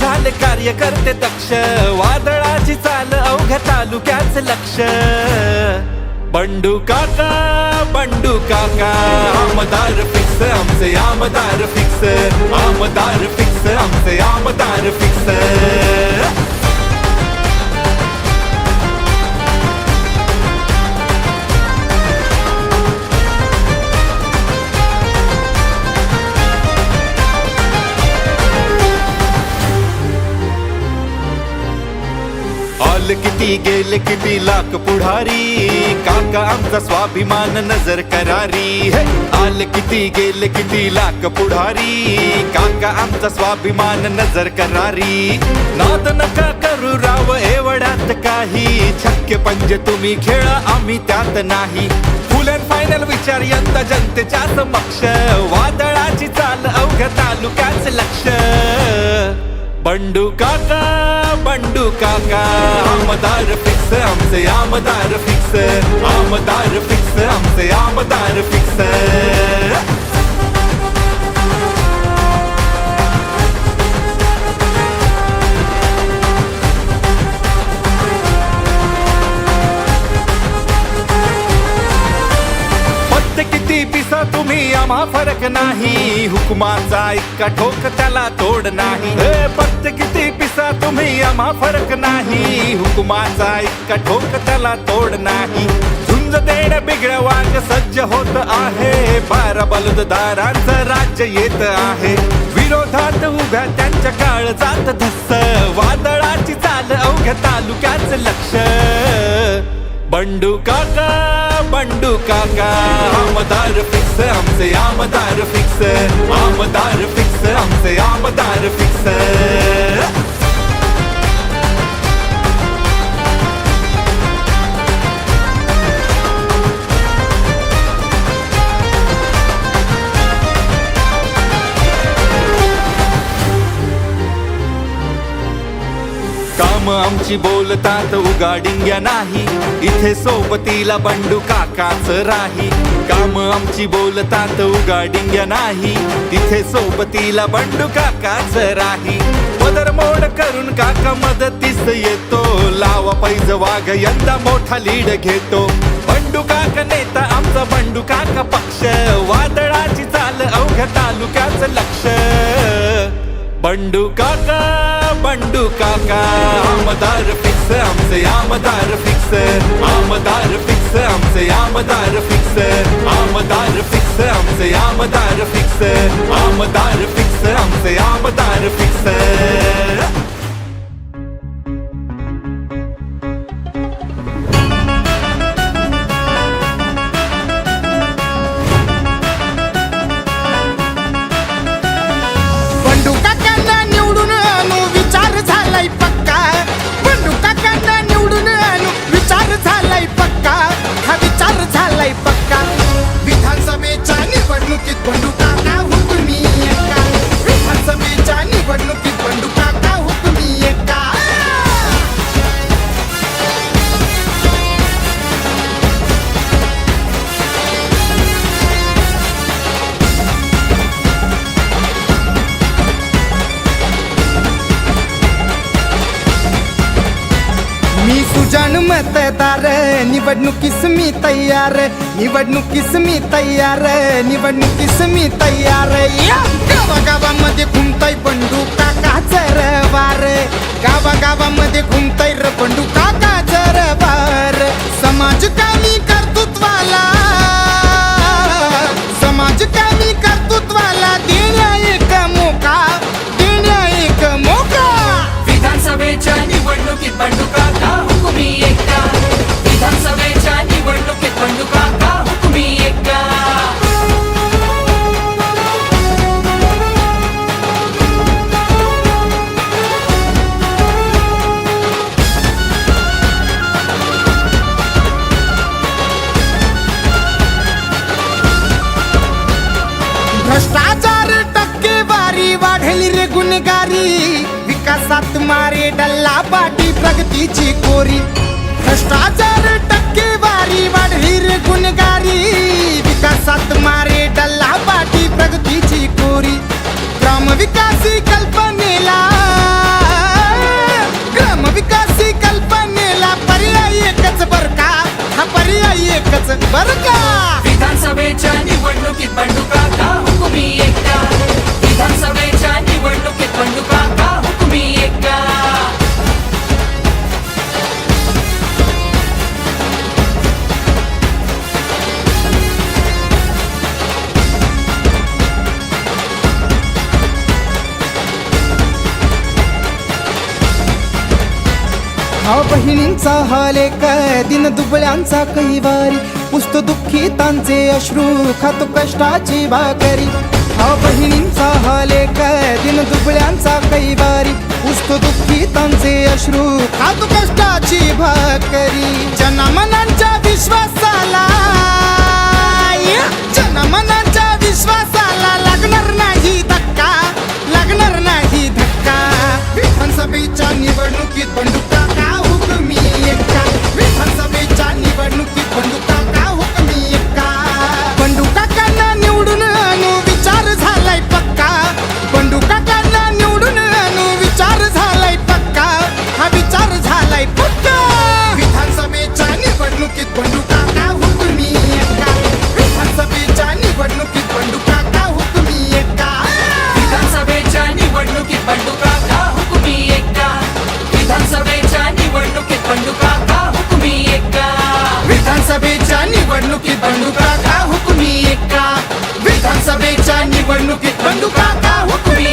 झाले कार्य करते दक्ष. वादळाची चाल अवघ्या तालुक्याच लक्ष. बंडू काका बंडू काका आमदार फिक्स आमचे आमदार फिक्स. आमदार फिक्स आमचे आमदार फिक्स. आल किती गेले किती लाख पुढारी. काका आमचा स्वाभिमान नजर करारी. हे आल किती गेले किती लाख पुढारी. काका आमचा स्वाभिमान नजर करारी. नाद नका करू राव एवढ्यात काही. छक्के पंजे तुम्ही खेळा आम्ही त्यात नाही. फुल अँड फायनल विचार यंदा जनतेच्या समक्ष. वादळाची चाल अवघ्या तालुक्याच लक्ष. बंडू काका बंडू काका आमदार फिक्स आमचे आमदार फिक्स आमदार फिक्स आमचे आमदार फिक्स. तुम्ही फरक नाही. हुकुमाचा इतका ठोक त्याला तोड नाही. हे पत्ते किती पिसा तुम्ही आम्हा फरक नाही. हुकुमाचा इतका ठोक त्याला तोड नाही. झुंज देण बिगड्या सज्ज होत आहे. बारा बलुतदारांचं राज्य येत आहे. विरोधात उभ्या त्यांच्या काळ जात धस्स. वादळाची चाल अवघ्या तालुक्याच लक्ष. बंडू काका बंडू काका आमदार फिक्स हमसे आमदार फिक्स आमदार फिक्स आमचे आमदार फिक्स. काम आमची बोलतात उगाडिंग्या नाही. इथे सोबतीला बंडू काकाच राही. काम आमची बोलतात उगाडिंग्या नाही. इथे सोबतीला बंडू काकाच राही. पदर मोड करून काका मदतीस येतो. लावा पैज वाघ यंदा मोठा लीड घेतो. बंडू काका नेता आमचा बंडू काका पक्ष. वादळाची चाल अवघ्या तालुक्याच लक्ष. बंडू काका. बंडू काका आमदार फिक्स आमचे आमदार फिक्स. आमदार फिक्स आमचे आमदार फिक्स. आमदार फिक्स आमचे आमदार फिक्स. आमदार फिक्स आमचे आमदार फिक्स. मतदार निवडणुकीस मी तयार निवडणुकीस मी तयार निवडणुकीस मी तयार या! गावागावामध्ये घुमताय बंडू काका जरवार गावागावामध्ये घुमताय र बंडू काका जरवार समाजकामी कामी भ्रष्टाचार टक्केवारी वाढली रे गुन्हेगारी. विकासात मारे डल्ला पाटी प्रगतीची कोरी. भ्रष्टाचार टक्केवारी वाढली रे गुन्हेगारी. विकासात मारे डल्ला पाटी प्रगतीची कोरी. ग्रामविकासी कल्पनेला ग्रामविकासी कल्पनेला पर्याय एकच बर का? हा पर्याय एकच बर का? विधानसभेच्या निवडणुकीत बंडू का हुकुमी एका विधानसभेच्या निवडणुकीत बंडू काका हुकुमी हो बहिणींचा हाल एक दिन दुबळ्यांचा कैवारी. पुसतो दुःखितांचे अश्रू खातो कष्टाची भाकरी. हा बहिणींचा हाल एक दिन दुबळ्यांचा कैवारी. पुसतो दुःखितांचे अश्रू खातो कष्टाची भाकरी. जनमनांच्या विश्वासाला जनमनांच्या विश्वासाला लागणार नाही धक्का लागणार नाही धक्का. विधानसभेच्या निवडणुकीत बंदुका निवडणुकीत बंडू काका हुकुमी एका? विधानसभेच्या निवडणुकीत बंडू काका हुकुमी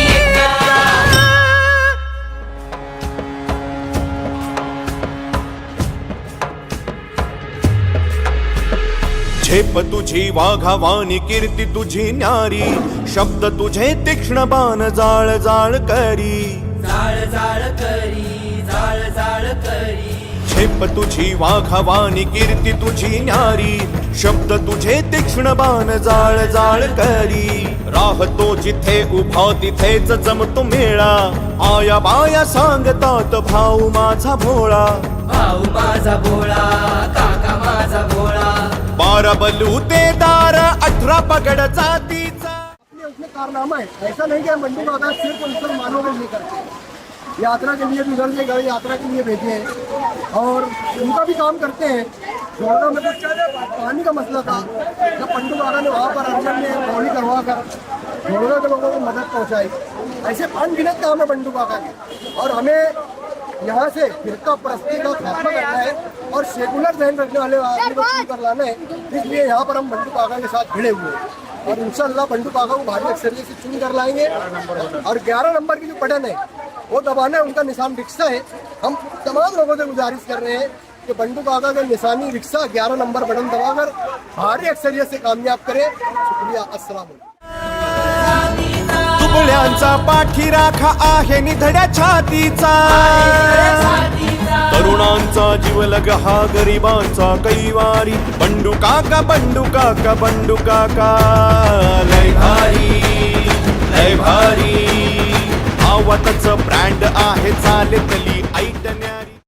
झेप तुझी वाघावानी कीर्ती तुझी न्यारी. शब्द तुझे तीक्ष्ण बाण जाळ जाळ करी. जाळ जाळ करी जाळ जाळ करी. झेप तुझी वाघावानी कीर्ती तुझी न्यारी. शब्द तुझे तीक्ष्ण बाण जाळ जाळ करी. राहतो जिथे उभा तिथेच जमतो मेळा. आया बाया सांगतात भाऊ माझा भोळा. भाऊ माझा भोळा काका माझा भोळा. बारा बलू ते दार अठरा पगड जातीचा. कारनामा है ऐसा नहीं कि मंडी आधार सिर्फ सिर्फ मानव नहीं करते. यात्रा के लिए भी उधर से गए यात्रा के लिए भेजे हैं। और उनका भी काम करते हैं। जोड़ना में पानी का मसला था। जब पंडू बाबा ने वहाँ पर अर्जन में पौड़ी करवा कर जोड़ना के लोगों को मदद पहुँचाई। ऐसे अनगिनत काम है पंडू बाबा के। और हमें यहाँ से फिरका परस्ती का खात्मा करना है और सेकुलर जहन रखने वाले आदमी को चुन कर लाना है। इसलिए यहाँ पर हम बंडू काका के साथ भिड़े हुए हैं। और इंशाल्लाह बंडू काका को भारी अक्सरियत से चुन कर लाएँगे। और 11 नंबर की जो बटन है वो दबाना है उनका निशान रिक्शा है। हम तमाम लोगों से गुजारिश कर रहे हैं कि बंडू काका का निशानी रिक्शा 11 नंबर बटन दबाकर भारी अक्सरियत से कामयाब करें। शुक्रिया। अस्सलाम दुबळ्यांचा पाठीराखा आहे निधड्या छातीचा. तरुणांचा जीवलग हा गरिबांचा कैवारी. बंडू काका बंडू काका बंडू काका. लय भारी लय भारी. गावातच ब्रँड आहे चालेतली. ऐटन